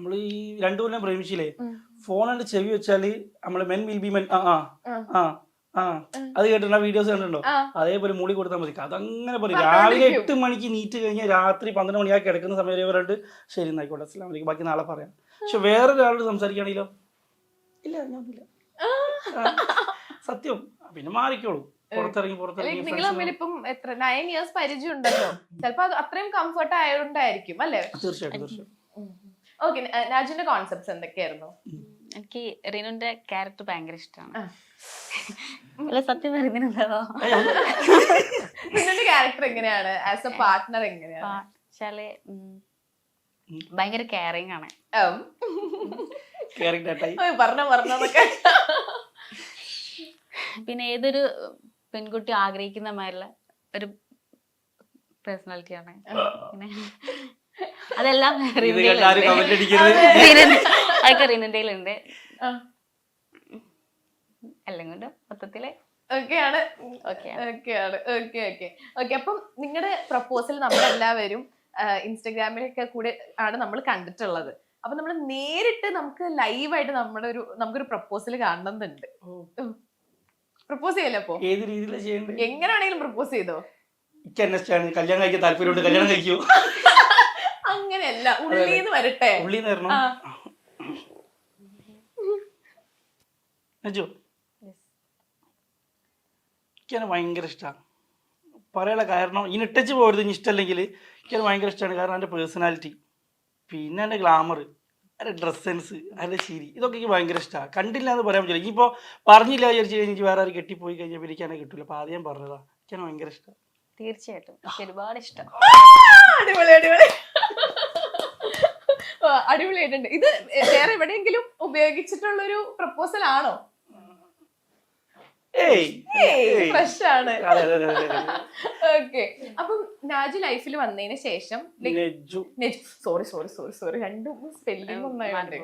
നമ്മൾ ഈ രണ്ടു കൊല്ലം പ്രേമിച്ചില്ലേ. ഫോൺ കണ്ട് ചെവി വെച്ചാൽ നമ്മൾ മെൻ വിൽ ബി മെൻ ആ ആ ആ. അത് കേട്ടിട്ടുണ്ടോ? വീഡിയോസ് കണ്ടിട്ടുണ്ടോ? അതേപോലെ മൂടി കൊടുത്താൽ മതി. അതങ്ങനെ പറയും. രാവിലെ എട്ട് മണിക്ക് നീറ്റ് കഴിഞ്ഞാൽ രാത്രി പന്ത്രണ്ട് മണിയാ കിടക്കുന്ന സമയം പറഞ്ഞിട്ട് ശരി എന്നായിക്കോട്ടെ അസ്ലാം വലിക്കും ബാക്കി നാളെ പറയാം. പക്ഷെ വേറൊരാളോട് സംസാരിക്കുകയാണെങ്കിലോ? ഇല്ല ഞാനൊന്നുമില്ല. സത്യം. പിന്നെ മാറിക്കോളൂ. പുറത്തിറങ്ങി പുറത്തിറങ്ങി നിങ്ങൾ തമ്മിൽ ഇപ്പം എത്ര നയൻ ഇയേഴ്സ് പരിചയം ഉണ്ടല്ലോ ചിലപ്പോ അത് അത്രയും കംഫർട്ട് ആയതുകൊണ്ടായിരിക്കും അല്ലേ? തീർച്ചയായിട്ടും തീർച്ചയായിട്ടും. ഓക്കെ നാജിന്റെ കോൺസെപ്റ്റ്സ് എന്തൊക്കെയായിരുന്നു? എനിക്ക് റിനുന്റെ ക്യാരക്ടർ ഭയങ്കര ഇഷ്ടമാണ്. അല്ല സത്യം പറയുന്നതോ റിനുന്റെ ക്യാരക്ടർ എങ്ങനെയാണ്? ആസ് എ പാർട്ട്ണർ എങ്ങനെയാണ്? വെച്ചാൽ ഭയങ്കര കെയറിങ് ആണ്. പറഞ്ഞോ പറഞ്ഞോന്നൊക്കെ പിന്നെ ഏതൊരു പെൺകുട്ടി ആഗ്രഹിക്കുന്ന മാതിരിയുള്ള ഒരു പേഴ്സണാലിറ്റിയാണ് പിന്നെ അതെല്ലാം അതൊക്കെ. എല്ലാം കൊണ്ട് മൊത്തത്തിൽ. ഒക്കെയാണ്. Okay. ഒക്കെയാണ്. Okay okay. ഓക്കെ അപ്പം നിങ്ങളുടെ പ്രപ്പോസൽ നമ്മളെല്ലാവരും ഇൻസ്റ്റഗ്രാമിലൊക്കെ കൂടെ ആണ് നമ്മൾ കണ്ടിട്ടുള്ളത്. അപ്പൊ നമ്മൾ നേരിട്ട് നമുക്ക് ലൈവായിട്ട് നമ്മുടെ ഒരു നമുക്കൊരു പ്രപ്പോസൽ കാണണമെന്നുണ്ട് പ്രപ്പോസ് ചെയ്യല്ലോ അപ്പൊ? ഏത് രീതിയിലാണ് ചെയ്യേണ്ടത്? എങ്ങനെയാണെങ്കിലും പ്രപ്പോസ് ചെയ്തോ? എനിക്ക് എന്നെ ഇഷ്ടമാണ് കല്യാണം കഴിക്കാൻ താല്പര്യമുണ്ട്. കല്യാണം കഴിക്കൂ. അങ്ങനെയല്ല. ഉള്ളിന്ന് വരട്ടെ. ഉള്ളി വരണം. നജു. എനിക്കത് ഭയങ്കര ഇഷ്ടമാണ് പറയാനുള്ള കാരണം ഇനി ഇട്ടച്ച് പോകരുത് ഇനി ഇഷ്ടമല്ലെങ്കിൽ എനിക്കത് ഭയങ്കര ഇഷ്ടമാണ് കാരണം എന്റെ പേഴ്സണാലിറ്റി പിന്നെ എന്റെ ഗ്ലാമർ അതിന്റെ ഡ്രസ് സെൻസ് അതിന്റെ ശരി ഇതൊക്കെ എനിക്ക് ഭയങ്കര ഇഷ്ടമാണ് കണ്ടില്ല എന്ന് പറയാൻ പറ്റില്ല. ഇനിയിപ്പോൾ പറഞ്ഞില്ല വിചാരിച്ചു കഴിഞ്ഞാൽ എനിക്ക് വേറെ ആരും കെട്ടിപ്പോയി കഴിഞ്ഞാൽ പിരിക്കാനേ കിട്ടില്ല അപ്പോൾ ആദ്യം പറഞ്ഞതാണ് എനിക്കത് ഭയങ്കര ഇഷ്ടം. തീർച്ചയായിട്ടും. ഒരുപാട് ഇഷ്ടം. അടിപൊളി അടിപൊളി. അടിപൊളിയായിട്ടുണ്ട്. ഇത് വേറെ എവിടെയെങ്കിലും ഉപയോഗിച്ചിട്ടുള്ള ഒരു പ്രപ്പോസൽ ആണോ. ഫ്രഷ് ആണ് ഓക്കെ അപ്പം നാജു ലൈഫിൽ വന്നതിന് ശേഷം Naju. Sorry sorry sorry sorry രണ്ടും സ്പെല്ലിംഗ് ഒന്നായുണ്ട്.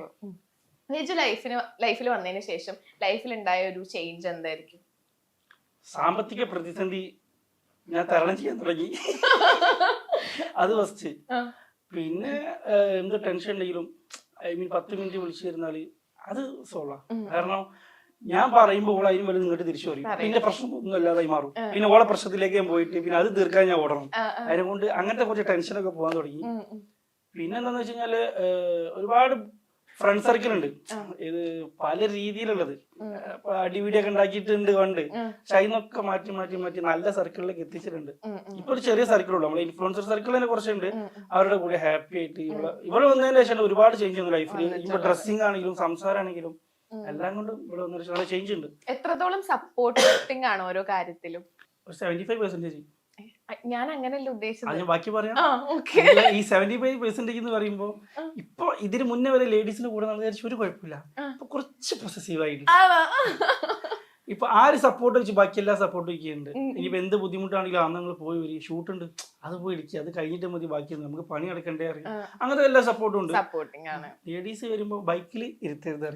നെജു ലൈഫിന് ലൈഫിൽ വന്നതിന് ശേഷം ലൈഫിൽ ഉണ്ടായ ഒരു ചേഞ്ച് എന്തായിരിക്കും? സാമ്പത്തിക പ്രതിസന്ധി ഞാൻ തരണം ചെയ്യാൻ തുടങ്ങി. അത് ഫസ്റ്റ്. പിന്നെ എന്ത് ടെൻഷൻ ഉണ്ടെങ്കിലും ഐ മീൻ പത്ത് മിനിറ്റ് വിളിച്ചു തരുന്നാൽ അത് സോളാ കാരണം ഞാൻ പറയുമ്പോൾ ഓൾ അതിന് വലുത് ഇങ്ങോട്ട് തിരിച്ചു പറയും. പിന്നെ പ്രശ്നം ഒന്നും അല്ലാതായി മാറും. പിന്നെ ഓളെ പ്രശ്നത്തിലേക്ക് ഞാൻ പോയിട്ട് പിന്നെ അത് തീർക്കാൻ ഞാൻ ഓടണം. അതിനെ കൊണ്ട് അങ്ങനത്തെ കുറച്ച് ടെൻഷനൊക്കെ പോകാൻ തുടങ്ങി. പിന്നെ എന്താന്ന് വെച്ച് കഴിഞ്ഞാൽ ഒരുപാട് ഫ്രണ്ട് സർക്കിൾ ഉണ്ട്. ഇത് പല രീതിയിലുള്ളത്. അടി അടിപിടിയൊക്കെ ഉണ്ടാക്കിയിട്ടുണ്ട് കൊണ്ട് ഷൈനൊക്കെ പക്ഷെ അതിനൊക്കെ മാറ്റി മാറ്റി മാറ്റി നല്ല സർക്കിളിലേക്ക് എത്തിച്ചിട്ടുണ്ട്. ഇപ്പൊ ഒരു ചെറിയ സർക്കിൾ ഉള്ളു. നമ്മളെ ഇൻഫ്ലുവൻസർ സർക്കിൾ തന്നെ കുറച്ചുണ്ട്. അവരുടെ കൂടെ ഹാപ്പി ആയിട്ട് ഇവിടെ ഇവിടെ വന്നതിന് ശേഷം ഒരുപാട് ചേഞ്ച് വന്നു ലൈഫിൽ ഇപ്പൊ. ഡ്രസ്സിംഗ് ആണെങ്കിലും സംസാരമാണെങ്കിലും ആണെങ്കിലും എല്ലാം കൊണ്ടും ഇവിടെ വന്നതിന് ശേഷം നല്ല ചേഞ്ച് ഉണ്ട്. എത്രത്തോളം സപ്പോർട്ടിങ് ആണ് ഓരോ കാര്യത്തിലും? ഒരു സെവന്റി ഫൈവ് പെർസെന്റേജ് ഞാൻ അങ്ങനെയല്ല ഉദ്ദേശിച്ചത്? ഞാൻ ബാക്കി പറയാം. ഈ സെവന്റി ഫൈവ് പെർസെന്റേജ് എന്ന് പറയുമ്പോൾ ആ. ഇപ്പൊ ഇതിന് മുന്നേ വരെ ലേഡീസിന്റെ കൂടെ നടന്ന വിചാരിച്ചു ഒരു കുഴപ്പമില്ല. ഇപ്പൊ കുറച്ച് പൊസസീവ് ആയിട്ട് ഇപ്പൊ ആര് സപ്പോർട്ട് വെച്ച് ബാക്കി എല്ലാ സപ്പോർട്ടും ചെയ്യുന്നുണ്ട് ഇനിയിപ്പോ എന്ത് ബുദ്ധിമുട്ടാണെങ്കിലും അന്ന് നിങ്ങൾ പോയി വരും. ഷൂട്ട് ഉണ്ട്. അത് പോയി ഇടിക്കുക അത് കഴിഞ്ഞിട്ട് മതി ബാക്കി നമുക്ക് പണി അടക്കണ്ടേ അറിയാം. അങ്ങനത്തെ എല്ലാ സപ്പോർട്ടും ഉണ്ട്. ലേഡീസ് വരുമ്പോ ബൈക്കിൽ ഇരുത്തരുത്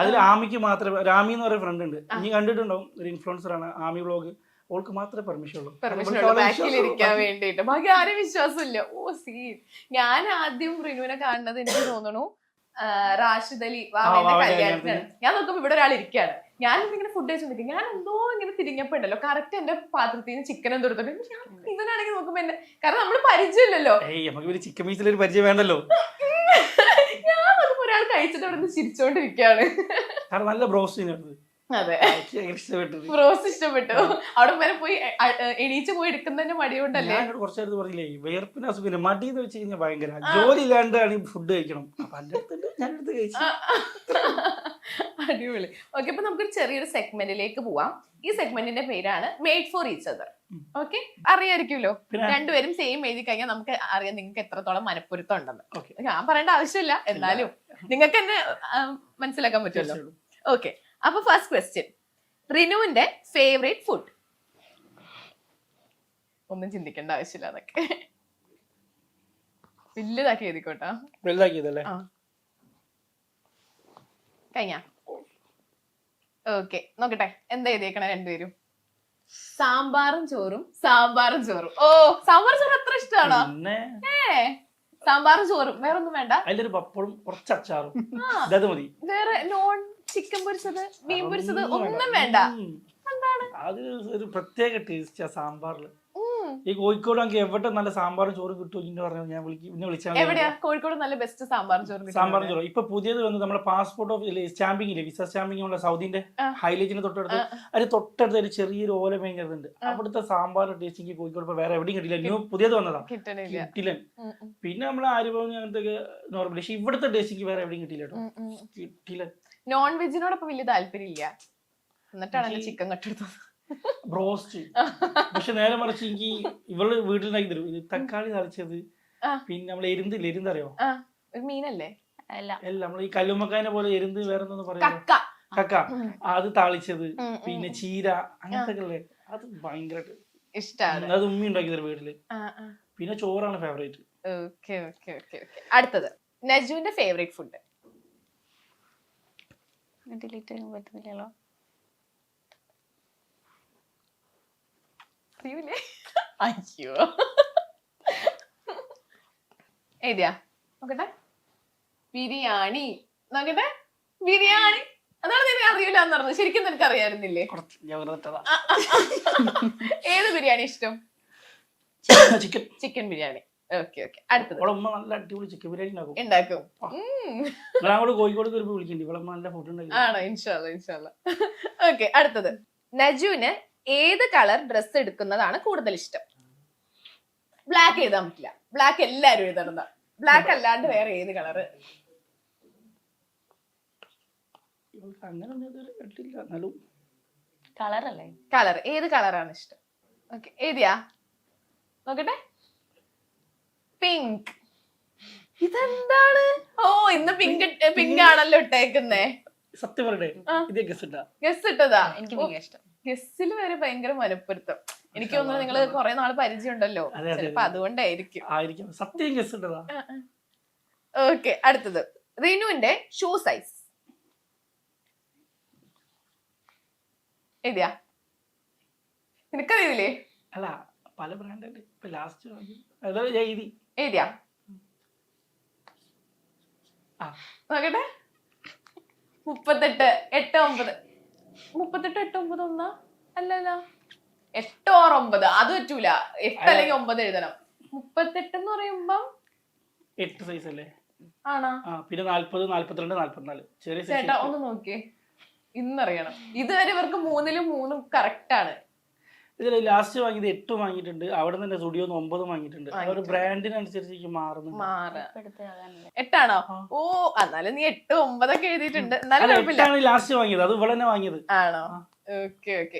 അതിൽ ആമിക്ക് മാത്രമേ രാമി എന്ന് പറയുന്ന ഫ്രണ്ട് ഉണ്ട്. ഇനി കണ്ടിട്ടുണ്ടാവും. ഒരു ഇൻഫ്ലുവൻസർ ആണ്. ആമി വ്ളോഗ് ഓൾക്ക് മാത്രമേ പെർമിഷൻ ഉള്ളൂ. വേണ്ടിട്ട് ബാക്കി ആരും വിശ്വാസമില്ല. ഓ സീൻ ഞാൻ ആദ്യം റിനുവിനെ കാണുന്നത് എനിക്ക് തോന്നുന്നു ആ, റാഷിദ് അലി കല്യാണത്തിനാണ് ഞാൻ നോക്കുമ്പോ ഇവിടെ ഒരാൾ ഇരിക്കുകയാണ്. ഞാൻ ഇങ്ങനെ ഫുഡ് കഴിച്ചു ഞാൻ എന്തോ ഇങ്ങനെ തിരിഞ്ഞപ്പോ ഉണ്ടല്ലോ കറക്റ്റ് എന്റെ പാത്രത്തിൽ നിന്ന് ചിക്കൻ എന്തോ എടുത്തോണ്ട് ഞാൻ ഇവനാണെങ്കിൽ നോക്കുമ്പോ എന്നെ കാരണം നമ്മൾ പരിചയമില്ലല്ലോ. ചിക്കൻ ഒരു പരിചയം വേണ്ടല്ലോ. ഞാൻ നോക്കുമ്പോ ഒരാൾ കഴിച്ചിട്ട് അവിടെ നിന്ന് ചിരിച്ചോണ്ടിരിക്കുകയാണ്. നല്ല ബ്രോസ്റ്റ് അതെ. റോസ് ഇഷ്ടപ്പെട്ടു. അവിടെ വരെ പോയി എണീച്ച് പോയി എടുക്കുന്നതിന്റെ മടിയുണ്ടല്ലേ? കുറച്ചു നേരത്തെ പറഞ്ഞില്ലേ വിയർപ്പിന് അസുഖം മടി എന്ന് വെച്ച് കഴിഞ്ഞാൽ ഭയങ്കര ജോലി ഇല്ലാണ്ടാണ് ഫുഡ് കഴിക്കണം. എടുത്ത് കഴിച്ചു. അടിപൊളി. ഓക്കെ അപ്പൊ നമുക്കൊരു ചെറിയൊരു സെഗ്മെന്റിലേക്ക് പോവാം. ഈ സെഗ്മെന്റിന്റെ പേരാണ് made for each other. Okay അറിയായിരിക്കുമല്ലോ? രണ്ടുപേരും സെയിം എഴുതി കഴിഞ്ഞാൽ നമുക്ക് അറിയാം നിങ്ങൾക്ക് എത്രത്തോളം മനപ്പൊരുത്തം ഉണ്ടെന്ന് ഓക്കെ ഞാൻ പറയേണ്ട ആവശ്യമില്ല. എന്നാലും നിങ്ങൾക്ക് എന്നെ മനസ്സിലാക്കാൻ പറ്റുമല്ലോ. ഓക്കെ അപ്പൊ ഫസ്റ്റ് ക്വസ്റ്റ്യൻ റിനുവിന്റെ ഫേവറേറ്റ് ഫുഡ് ഒന്നും ചിന്തിക്കേണ്ട ആവശ്യമില്ല അതൊക്കെ. വലുതാക്കി എഴുതിക്കോട്ടാ. വലുതാക്കിയതല്ലേ. കഴിഞ്ഞ? ഓക്കെ നോക്കട്ടെ. എന്താ എഴുതിയേക്കണ രണ്ടുപേരും? സാമ്പാറും ചോറും. സാമ്പാറും ചോറും. ഓ സാമ്പാർ ചോറ് അത്ര ഇഷ്ടമാണോ? ഏ സാമ്പാറും ചോറും. വേറെ ഒന്നും വേണ്ട. അതിലൊരു പപ്പടും കുറച്ച് അച്ചാറും. വേറെ നോൺ ചിക്കൻ പൊരിച്ചത് മീൻ പൊരിച്ചത് ഒന്നും വേണ്ട. എന്താണ്? അത് ഒരു പ്രത്യേക ടേസ്റ്റ് ആ സാമ്പാറിൽ. ഈ കോഴിക്കോട് നമുക്ക് എവിടെ നല്ല സാമ്പാറും ചോറും കിട്ടും എന്ന് പറഞ്ഞു ഞാൻ വിളിക്കും വിളിച്ചാൽ എവിടെയാ? കോഴിക്കോട് നല്ല ബെസ്റ്റ് സാമ്പാറും ചോറും സാമ്പാർ സാമ്പാറും ചോറും. ഇപ്പൊ പുതിയത് വന്ന് നമ്മുടെ പാസ്പോർട്ട് ഓഫ് സ്റ്റാമ്പിംഗ് ഇല്ലേ വിസ സ്റ്റാമ്പിംഗ് ഉള്ള സൗദിന്റെ. ഹൈലൈറ്റിന് തൊട്ടടുത്ത് അതിന് തൊട്ടടുത്ത് ഒരു ചെറിയൊരു ഓല മേഞ്ഞതുണ്ട്. അവിടുത്തെ സാമ്പാർ ടേസ്റ്റിംഗ് കോഴിക്കോട് ഇപ്പൊ വേറെ എവിടെയും കിട്ടില്ല ന്യൂ പുതിയത് വന്നതാ. കിട്ടില്ല. പിന്നെ നമ്മൾ ആര്യഭവൻ അങ്ങനത്തെ നോർമൽ പക്ഷെ ഇവിടുത്തെ ടേസ്റ്റിംഗ് വേറെ എവിടെയും കിട്ടില്ല കേട്ടോ. കിട്ടില്ല. നോൺ വെജിനോടൊപ്പം വലിയ താല്പര്യം ഇല്ല എന്നിട്ടാണ് എന്റെ ചിക്കൻ കട്ടെടുത്തത് ബ്രോസ്റ്റ്. പക്ഷെ നേരെ മറിച്ച് എനിക്ക് ഇവൾ വീട്ടിലുണ്ടാക്കി തരും. ഇത് തക്കാളി തളിച്ചത് പിന്നെ നമ്മൾ എരിന്തില്ല എരുന്തറിയോ? ആ ഒരു മീനല്ലേ? അല്ല. അല്ല നമ്മൾ ഈ കല്ലുമ്മക്കാനെ പോലെ എരുന്ത് വേറെ പറയാ? കക്ക. അത് താളിച്ചത്. പിന്നെ ചീര. അങ്ങനത്തെ അല്ലേ അത് ഭയങ്കരമായിട്ട് ഇഷ്ടമാണ് അത് ഉമ്മി ഉണ്ടാക്കി തരും വീട്ടിൽ. ആ, ആ. പിന്നെ ചോറാണ് favourite okay okay okay okay. അടുത്തത്. നജുവിന്റെ ഫേവറേറ്റ് ഫുഡ് ഡിലീറ്റ് ചെയ്യാൻ പറ്റുന്നില്ലല്ലോ. അറിയൂലേ അയ്യോ. എഴുതിയാ? നോക്കട്ടെ. ബിരിയാണി. നോക്കട്ടെ. ബിരിയാണി. അതാണ് നിനക്ക് അറിയില്ല എന്ന് പറഞ്ഞത്. ശരിക്കും നിനക്ക് അറിയായിരുന്നില്ലേ കുറച്ച് ഞാൻ വെറുതെ ഏത് ബിരിയാണി ഇഷ്ടം? Chicken. Chicken biryani. Okay okay അടുത്തത്. ഉമ്മ നല്ല അടിപൊളി ചിക്കൻ ബിരിയാണി ഉണ്ടാക്കും. ഉണ്ടാക്കും. ഉം. നിങ്ങൾ അങ്ങോട്ട് കോഴിക്കോട് വരുമ്പോൾ വിളിക്കണ്ടി. ഇവിടെ ഉമ്മ നല്ല ഫുഡ് ഉണ്ടാക്കി. ആണോ? ഇൻഷാല്ല ഇൻഷാല്ല. ഓക്കെ അടുത്തത്. നജുവിന് ഏത് കളർ ഡ്രസ് എടുക്കുന്നതാണ് കൂടുതൽ ഇഷ്ടം? ബ്ലാക്ക് എഴുതാൻ പറ്റില്ല. ബ്ലാക്ക് എല്ലാരും എഴുതണം ബ്ലാക്ക് അല്ലാണ്ട് വേറെ ഏത് കളറ് ഇവൾക്ക് അങ്ങനെ ഒന്നും ഇതുവരെ കേട്ടില്ല എന്നാലും കളറല്ലേ കളർ ഏത് കളറാണ് ഇഷ്ടം? ഓക്കെ എഴുതിയാ നോക്കട്ടെ. പിങ്ക് ഇതെന്താണ്? ഓ ഇന്ന് പിങ്ക് പിങ്ക് ആണല്ലോ ഇട്ടേക്കുന്നേ. സത്യം പറയട്ടെ ഇത് ഗസ് ഇട്ടാ. ഗസ് ഇട്ടതാ? എനിക്ക് ഭയങ്കര ഇഷ്ടം. ഗസ്സിൽ വരെ ഭയങ്കര മനപ്പൊരുത്തം. എനിക്ക് തോന്നുന്നു നിങ്ങൾ കുറെ നാൾ പരിചയം ഉണ്ടല്ലോ അതെ, അതെ, ചിലപ്പോ അതെ. അതുകൊണ്ടായിരിക്കും. ആയിരിക്കും. സത്യം ഗസ് ഇട്ടതാ. ഓക്കെ അടുത്തത്. റിനുവിന്റെ ഷൂ സൈസ് എഴുതിയാ? നിനക്കറിയില്ലേ? അല്ല പല ബ്രാൻഡ് ഇപ്പൊ ലാസ്റ്റ് എഴുതി എഴുതിയാ നോക്കട്ടെ. മുപ്പത്തെട്ട് എട്ട് ഒമ്പത്. മുപ്പത്തെട്ട് എട്ട് ഒമ്പത് ഒന്നാ? അല്ലല്ല. എട്ട് ഓർ ഒമ്പത്? അത് പറ്റൂല. എട്ട് അല്ലെങ്കിൽ ഒമ്പത് എഴുതണം. മുപ്പത്തെട്ട് എന്ന് പറയുമ്പം എട്ട് സൈസ് അല്ലേ? ആണോ? പിന്നെ നാല്പത് നാല്പത്തിരണ്ട് നാല്പത്തിനാല്. ചെറിയ ചേട്ടാ ഒന്ന് നോക്കിയേ. ഇന്നറിയണം. ഇതുവരെ ഇവർക്ക് മൂന്നിലും മൂന്നും കറക്റ്റ് ആണ്. ഇതിൽ ലാസ്റ്റ് വാങ്ങിയത് എട്ട് വാങ്ങിയിട്ടുണ്ട്. അവിടെ തന്നെ സ്റ്റുഡിയോ ഒമ്പത് വാങ്ങിയിട്ടുണ്ട്. ഒരു ബ്രാൻഡിനനുസരിച്ച് മാറുന്നു. എട്ടാണോ? ഓ എന്നാലും നീ എട്ട് ഒമ്പതൊക്കെ എഴുതിയിട്ടുണ്ട്. എന്നാലും ലാസ്റ്റ് വാങ്ങിയത്. അത് ഇവിടെ തന്നെ വാങ്ങിയത്. ആണോ. Okay okay.